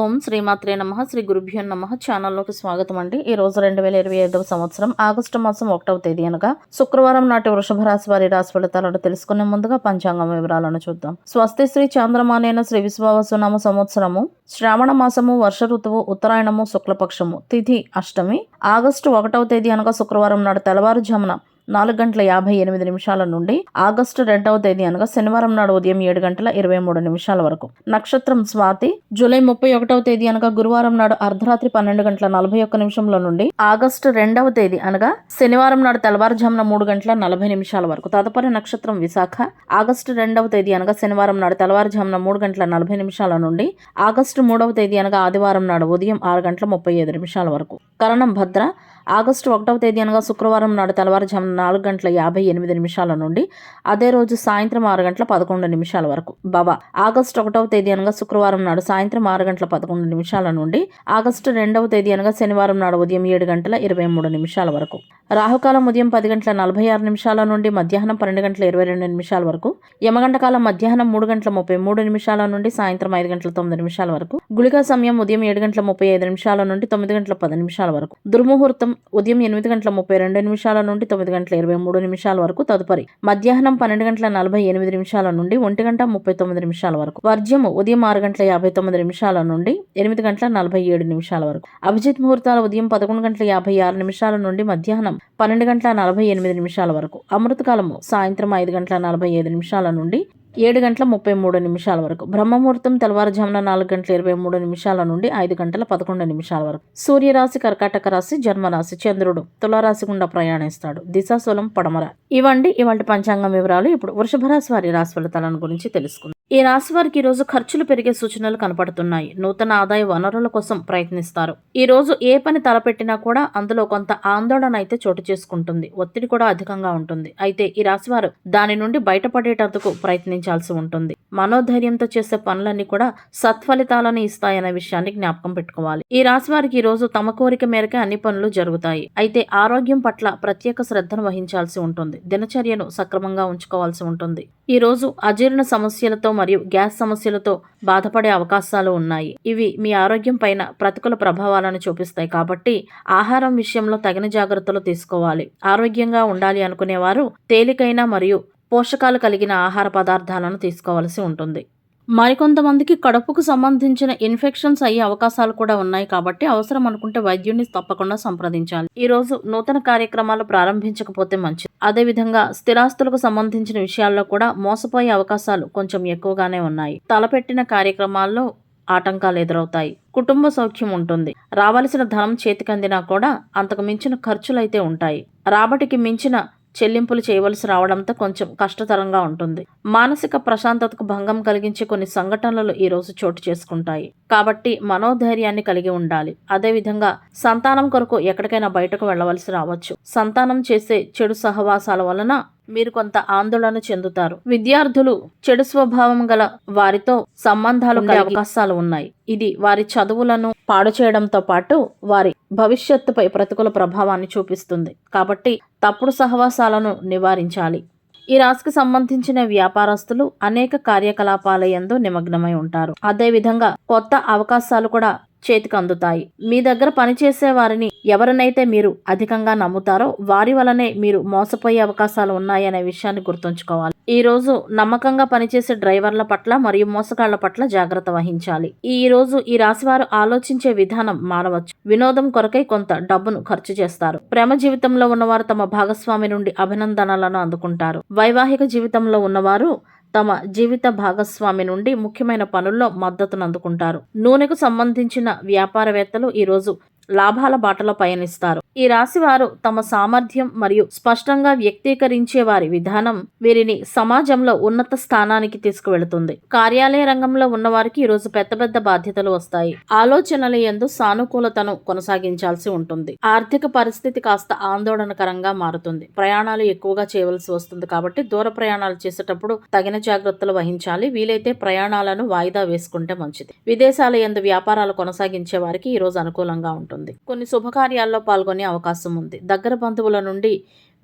ఓం శ్రీమాత్రే నమ శ్రీ గురుభ్యో నమ. ఛానల్లోకి స్వాగతం అండి. ఈ రోజు రెండు వేల ఇరవై ఐదవ సంవత్సరం ఆగస్టు మాసం ఒకటవ తేదీ అనగా శుక్రవారం నాటి వృషభ రాశి వారి రాశి ఫలితాలను తెలుసుకునే ముందుగా పంచాంగం వివరాలను చూద్దాం. స్వస్తి శ్రీ చాంద్రమానేన శ్రీ విశ్వావసునామ సంవత్సరము శ్రావణ మాసము వర్ష ఋతువు ఉత్తరాయణము శుక్లపక్షము తిథి అష్టమి. ఆగస్టు ఒకటవ తేదీ అనగా శుక్రవారం నాడు తెల్లవారుజామున నాలుగు గంటల యాభై ఎనిమిది నిమిషాల నుండి ఆగస్టు రెండవ తేదీ అనగా శనివారం నాడు ఉదయం ఏడు గంటల ఇరవై మూడు నిమిషాల వరకు. నక్షత్రం స్వాతి జూలై ముప్పై ఒకటవ తేదీ అనగా గురువారం నాడు అర్ధరాత్రి పన్నెండు గంటల నలభై ఒక్క నిమిషంలో నుండి ఆగస్టు రెండవ తేదీ అనగా శనివారం నాడు తెల్లవారుజామున మూడు గంటల నలభై నిమిషాల వరకు. తదుపరి నక్షత్రం విశాఖ ఆగస్టు రెండవ తేదీ అనగా శనివారం నాడు తెల్లవారుజామున మూడు గంటల నలభై నిమిషాల నుండి ఆగస్టు మూడవ తేదీ అనగా ఆదివారం నాడు ఉదయం ఆరు గంటల ముప్పై ఐదు నిమిషాల వరకు. కరణం భద్ర ఆగస్టు ఒకటవ తేదీ అనగా శుక్రవారం నాడు తెల్లవారుజామున నాలుగు గంటల యాభై ఎనిమిది నిమిషాల నుండి అదే రోజు సాయంత్రం ఆరు గంటల పదకొండు నిమిషాల వరకు. బవ ఆగస్టు ఒకటవ తేదీ అనగా శుక్రవారం నాడు సాయంత్రం ఆరు గంటల పదకొండు నిమిషాల నుండి ఆగస్టు రెండవ తేదీ అనగా శనివారం నాడు ఉదయం ఏడు గంటల ఇరవై మూడు నిమిషాల వరకు. రాహుకాలం ఉదయం పది గంటల నలభై ఆరు నిమిషాల నుండి మధ్యాహ్నం పన్నెండు గంటల ఇరవై రెండు నిమిషాల వరకు. యమగంట కాలం మధ్యాహ్నం మూడు గంటల ముప్పై మూడు నిమిషాల నుండి సాయంత్రం ఐదు గంటల తొమ్మిది నిమిషాల వరకు. గుళికా సమయం ఉదయం ఏడు గంటల ముప్పై ఐదు నిమిషాల నుండి తొమ్మిది గంటల పది నిమిషాల వరకు. దుర్ముహూర్తం ఉదయం ఎనిమిది గంటల ముప్పై రెండు నిమిషాల నుండి తొమ్మిది గంటల ఇరవై మూడు నిమిషాల వరకు తదుపరి. మధ్యాహ్నం పన్నెండు గంటల నలభై ఎనిమిది నిమిషాల నుండి ఒంటి గంట ముప్పై తొమ్మిది నిమిషాల వరకు. వర్జ్యము ఉదయం ఆరు గంటల యాభై తొమ్మిది నిమిషాల నుండి ఎనిమిది గంటల నలభై ఏడు నిమిషాల వరకు. అభిజిత్ ముహూర్తాలు ఉదయం పదకొండు గంటల యాభై ఆరు నిమిషాల నుండి మధ్యాహ్నం పన్నెండు గంటల నలభై ఎనిమిది నిమిషాల వరకు. అమృతకాలము సాయంత్రం ఐదు గంటల నలభై ఐదు నిమిషాల నుండి ఏడు గంటల ముప్పై మూడు నిమిషాల వరకు. బ్రహ్మముహూర్తం తెల్లవారుజామున నాలుగు గంటల ఇరవై మూడు నిమిషాల నుండి ఐదు గంటల పదకొండు నిమిషాల వరకు. సూర్యరాశి కర్కాటక రాశి జన్మరాశి చంద్రుడు తులారాశి గుండా ప్రయాణిస్తాడు. దిశాశూలం పడమర. ఇవండి ఇవాళ పంచాంగం వివరాలు ఇప్పుడు వృషభ రాశి వారి రాశి ఫలితాలను గురించి తెలుసుకుందాం. ఈ రాశి వారికి ఈ రోజు ఖర్చులు పెరిగే సూచనలు కనపడుతున్నాయి. నూతన ఆదాయ వనరుల కోసం ప్రయత్నిస్తారు. ఈ రోజు ఏ పని తలపెట్టినా కూడా అందులో కొంత ఆందోళన అయితే చోటు చేసుకుంటుంది. ఒత్తిడి కూడా అధికంగా ఉంటుంది. అయితే ఈ రాశి వారు దాని నుండి బయటపడేటందుకు ప్రయత్నించాల్సి ఉంటుంది. మనోధైర్యంతో చేసే పనులన్నీ కూడా సత్ఫలితాలను ఇస్తాయనే విషయాన్ని జ్ఞాపకం పెట్టుకోవాలి. ఈ రాశి వారికి ఈ రోజు తమ కోరిక మేరకే అన్ని పనులు జరుగుతాయి. అయితే ఆరోగ్యం పట్ల ప్రత్యేక శ్రద్ధను వహించాల్సి ఉంటుంది. దినచర్యను సక్రమంగా ఉంచుకోవాల్సి ఉంటుంది. ఈ రోజు అజీర్ణ సమస్యలతో మరియు గ్యాస్ సమస్యలతో బాధపడే అవకాశాలు ఉన్నాయి. ఇవి మీ ఆరోగ్యం పైన ప్రతికూల ప్రభావాలను చూపిస్తాయి. కాబట్టి ఆహారం విషయంలో తగిన జాగ్రత్తలు తీసుకోవాలి. ఆరోగ్యంగా ఉండాలి అనుకునేవారు తేలికైన మరియు పోషకాలు కలిగిన ఆహార పదార్థాలను తీసుకోవాల్సి ఉంటుంది. మరికొంతమందికి కడుపుకు సంబంధించిన ఇన్ఫెక్షన్స్ అయ్యే అవకాశాలు కూడా ఉన్నాయి కాబట్టి అవసరం అనుకుంటే వైద్యుడిని తప్పకుండా సంప్రదించాలి. ఈ రోజు నూతన కార్యక్రమాలు ప్రారంభించకపోతే మంచిది. అదేవిధంగా స్థిరాస్తులకు సంబంధించిన విషయాల్లో కూడా మోసపోయే అవకాశాలు కొంచెం ఎక్కువగానే ఉన్నాయి. తలపెట్టిన కార్యక్రమాల్లో ఆటంకాలు ఎదురవుతాయి. కుటుంబ సౌఖ్యం ఉంటుంది. రావలసిన ధనం చేతికందినా కూడా అంతకు మించిన ఖర్చులైతే ఉంటాయి. రాబటికి మించిన చెల్లింపులు చేయవలసి రావడంతో కొంచెం కష్టతరంగా ఉంటుంది. మానసిక ప్రశాంతతకు భంగం కలిగించే కొన్ని సంఘటనలు ఈరోజు చోటు చేసుకుంటాయి. కాబట్టి మనోధైర్యాన్ని కలిగి ఉండాలి. అదేవిధంగా సంతానం కొరకు ఎక్కడికైనా బయటకు వెళ్ళవలసి రావచ్చు. సంతానం చేసే చెడు సహవాసాల వలన మీరు కొంత ఆందోళన చెందుతారు. విద్యార్థులు చెడు స్వభావం గల వారితో సంబంధాలు కలిగే అవకాశాలు ఉన్నాయి. ఇది వారి చదువులను పాడు చేయడంతో పాటు వారి భవిష్యత్తుపై ప్రతికూల ప్రభావాన్ని చూపిస్తుంది. కాబట్టి తప్పుడు సహవాసాలను నివారించాలి. ఈ రాశికి సంబంధించిన వ్యాపారస్తులు అనేక కార్యకలాపాల యందు నిమగ్నమై ఉంటారు. అదేవిధంగా కొత్త అవకాశాలు కూడా చేతికి అందుతాయి మీ దగ్గర పనిచేసే వారిని ఎవరినైతే మీరు అధికంగా నమ్ముతారో వారి వలనే మీరు మోసపోయే అవకాశాలు ఉన్నాయనే విషయాన్ని గుర్తుంచుకోవాలి. ఈ రోజు నమ్మకంగా పనిచేసే డ్రైవర్ల పట్ల మరియు మోసగాళ్ళ పట్ల జాగ్రత్త వహించాలి. ఈ రోజు ఈ రాశివారు ఆలోచించే విధానం మారవచ్చు. వినోదం కొరకై కొంత డబ్బును ఖర్చు చేస్తారు. ప్రేమ జీవితంలో ఉన్నవారు తమ భాగస్వామి నుండి అభినందనలను అందుకుంటారు. వైవాహిక జీవితంలో ఉన్నవారు తమ జీవిత భాగస్వామి నుండి ముఖ్యమైన పనుల్లో మద్దతును అందుకుంటారు. నూనెకు సంబంధించిన వ్యాపారవేత్తలు ఈరోజు లాభాల బాటలో పయనిస్తారు. ఈ రాశి వారు తమ సామర్థ్యం మరియు స్పష్టంగా వ్యక్తీకరించే వారి విధానం వీరిని సమాజంలో ఉన్నత స్థానానికి తీసుకువెళుతుంది. కార్యాలయ రంగంలో ఉన్నవారికి ఈ రోజు పెద్ద పెద్ద బాధ్యతలు వస్తాయి. ఆలోచనల ఎందు సానుకూలతను కొనసాగించాల్సి ఉంటుంది. ఆర్థిక పరిస్థితి కాస్త ఆందోళనకరంగా మారుతుంది. ప్రయాణాలు ఎక్కువగా చేయవలసి వస్తుంది కాబట్టి దూర ప్రయాణాలు చేసేటప్పుడు తగిన జాగ్రత్తలు వహించాలి. వీలైతే ప్రయాణాలను వాయిదా వేసుకుంటే మంచిది. విదేశాల ఎందు వ్యాపారాలు కొనసాగించే వారికి ఈరోజు అనుకూలంగా ఉంటుంది. కొన్ని శుభకార్యాల్లో పాల్గొనే అవకాశం ఉంది. దగ్గర బంధువుల నుండి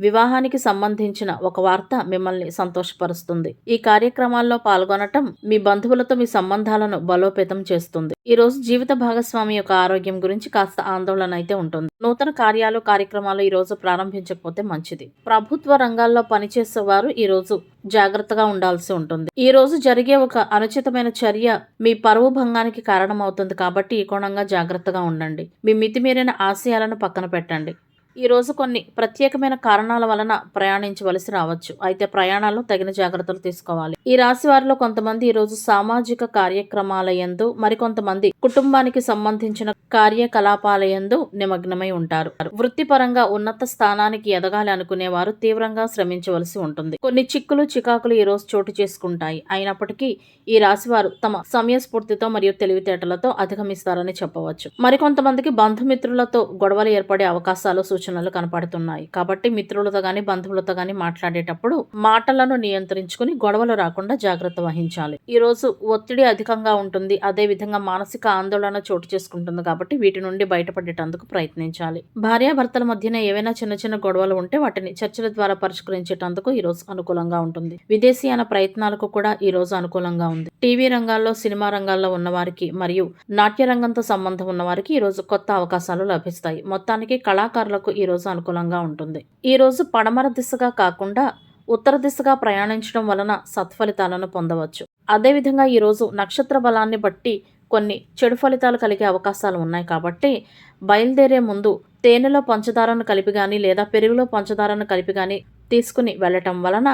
వివాహానికి సంబంధించిన ఒక వార్త మిమ్మల్ని సంతోషపరుస్తుంది. ఈ కార్యక్రమాల్లో పాల్గొనటం మీ బంధువులతో మీ సంబంధాలను బలోపేతం చేస్తుంది. ఈ రోజు జీవిత భాగస్వామి యొక్క ఆరోగ్యం గురించి కాస్త ఆందోళన అయితే ఉంటుంది. నూతన కార్యాలు కార్యక్రమాలు ఈ రోజు ప్రారంభించకపోతే మంచిది. ప్రభుత్వ రంగాల్లో పనిచేసే వారు ఈ రోజు జాగ్రత్తగా ఉండాల్సి ఉంటుంది. ఈ రోజు జరిగే ఒక అనుచితమైన చర్య మీ పరువు భంగానికి కారణమవుతుంది కాబట్టి ఈ కోణంగా జాగ్రత్తగా ఉండండి. మీ మితిమీరిన ఆశయాలను పక్కన పెట్టండి. ఈ రోజు కొన్ని ప్రత్యేకమైన కారణాల వలన ప్రయాణించవలసి రావచ్చు. అయితే ప్రయాణాల్లో తగిన జాగ్రత్తలు తీసుకోవాలి. ఈ రాశి వారిలో కొంతమంది ఈ రోజు సామాజిక కార్యక్రమాలయందు మరికొంతమంది కుటుంబానికి సంబంధించిన కార్యకలాపాలయందు నిమగ్నమై ఉంటారు. వృత్తిపరంగా ఉన్నత స్థానానికి ఎదగాలి అనుకునేవారు తీవ్రంగా శ్రమించవలసి ఉంటుంది. కొన్ని చిక్కులు చికాకులు ఈ రోజు చోటు చేసుకుంటాయి. అయినప్పటికీ ఈ రాశివారు తమ సమయస్ఫూర్తితో మరియు తెలివితేటలతో అధిగమిస్తారని చెప్పవచ్చు. మరికొంతమందికి బంధుమిత్రులతో గొడవలు ఏర్పడే అవకాశాలు సూచనలు కనపడుతున్నాయి. కాబట్టి మిత్రులతో కానీ బంధువులతో గాని మాట్లాడేటప్పుడు మాటలను నియంత్రించుకుని గొడవలు రాకుండా జాగ్రత్త వహించాలి. ఈ రోజు ఒత్తిడి అధికంగా ఉంటుంది. అదే విధంగా మానసిక ఆందోళన చోటు చేసుకుంటుంది కాబట్టి వీటి నుండి బయటపడేటందుకు ప్రయత్నించాలి. భార్యాభర్తల మధ్యన ఏవైనా చిన్న చిన్న గొడవలు ఉంటే వాటిని చర్చల ద్వారా పరిష్కరించేటందుకు ఈ రోజు అనుకూలంగా ఉంటుంది. విదేశీయాన ప్రయత్నాలకు కూడా ఈ రోజు అనుకూలంగా ఉంది. టీవీ రంగాల్లో సినిమా రంగాల్లో ఉన్నవారికి మరియు నాట్య రంగంతో సంబంధం ఉన్నవారికి ఈ రోజు కొత్త అవకాశాలు లభిస్తాయి. మొత్తానికి కళాకారులకు ఈ రోజు అనుకూలంగా ఉంటుంది. ఈ రోజు పడమర దిశగా కాకుండా ఉత్తర దిశగా ప్రయాణించడం వలన సత్ఫలితాలను పొందవచ్చు. అదేవిధంగా ఈ రోజు నక్షత్ర బలాన్ని బట్టి కొన్ని చెడు ఫలితాలు కలిగే అవకాశాలు ఉన్నాయి కాబట్టి బయలుదేరే ముందు తేనెలో పంచదారను కలిపి కానీ లేదా పెరుగులో పంచదారను కలిపి కానీ తీసుకుని వెళ్ళటం వలన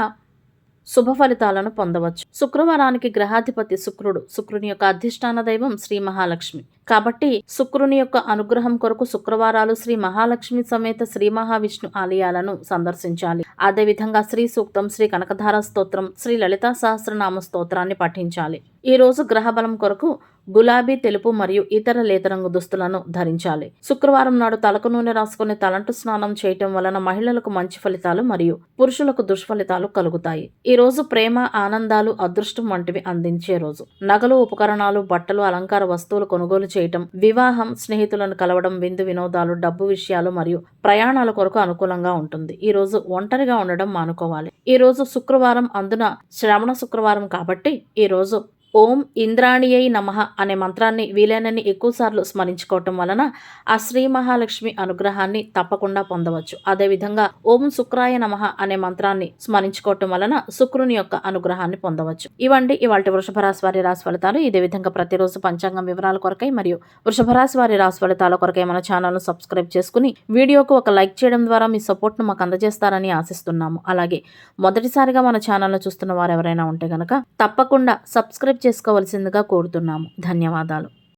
శుభ ఫలితాలను పొందవచ్చు. శుక్రవారానికి గ్రహాధిపతి శుక్రుడు. శుక్రుని యొక్క అధిష్టాన దైవం శ్రీ మహాలక్ష్మి. కాబట్టి శుక్రుని యొక్క అనుగ్రహం కొరకు శుక్రవారాలు శ్రీ మహాలక్ష్మి సమేత శ్రీ మహావిష్ణు ఆలయాలను సందర్శించాలి. అదేవిధంగా శ్రీ సూక్తం శ్రీ కనకధార స్తోత్రం శ్రీ లలితా సహస్రనామ స్తోత్రాన్ని పఠించాలి. ఈ రోజు గ్రహబలం కొరకు గులాబీ తెలుపు మరియు ఇతర లేత రంగు దుస్తులను ధరించాలి. శుక్రవారం నాడు తలకు నూనె రాసుకుని తలంటు స్నానం చేయటం వలన మహిళలకు మంచి ఫలితాలు మరియు పురుషులకు దుష్ఫలితాలు కలుగుతాయి. ఈ రోజు ప్రేమ ఆనందాలు అదృష్టం వంటివి అందించే రోజు. నగలు ఉపకరణాలు బట్టలు అలంకార వస్తువులు కొనుగోలు చేయటం వివాహం స్నేహితులను కలవడం విందు వినోదాలు డబ్బు విషయాలు మరియు ప్రయాణాల కొరకు అనుకూలంగా ఉంటుంది. ఈ రోజు ఒంటరిగా ఉండడం మానుకోవాలి. ఈ రోజు శుక్రవారం అందున శ్రవణ శుక్రవారం కాబట్టి ఈ రోజు ఓం ఇంద్రాణియై నమః అనే మంత్రాన్ని వీలైనన్ని ఎక్కువసార్లు స్మరించుకోవటం వలన ఆ శ్రీ మహాలక్ష్మి అనుగ్రహాన్ని తప్పకుండా పొందవచ్చు. అదేవిధంగా ఓం శుక్రాయ నమః అనే మంత్రాన్ని స్మరించుకోవటం వలన శుక్రుని యొక్క అనుగ్రహాన్ని పొందవచ్చు. ఇవండి ఇవాళ వృషభ రాశి వారి రాశి ఫలితాలు. ఇదే విధంగా ప్రతిరోజు పంచాంగం వివరాల కొరకై మరియు వృషభ రాశి వారి రాశి ఫలితాల కొరకై మన ఛానల్ను సబ్స్క్రైబ్ చేసుకుని వీడియోకు ఒక లైక్ చేయడం ద్వారా మీ సపోర్ట్ను మాకు అందజేస్తారని ఆశిస్తున్నాము. అలాగే మొదటిసారిగా మన ఛానల్ను చూస్తున్న వారు ఎవరైనా ఉంటే గనక తప్పకుండా సబ్స్క్రైబ్ చేసుకోవలసిందిగా కోరుతున్నాము. ధన్యవాదాలు.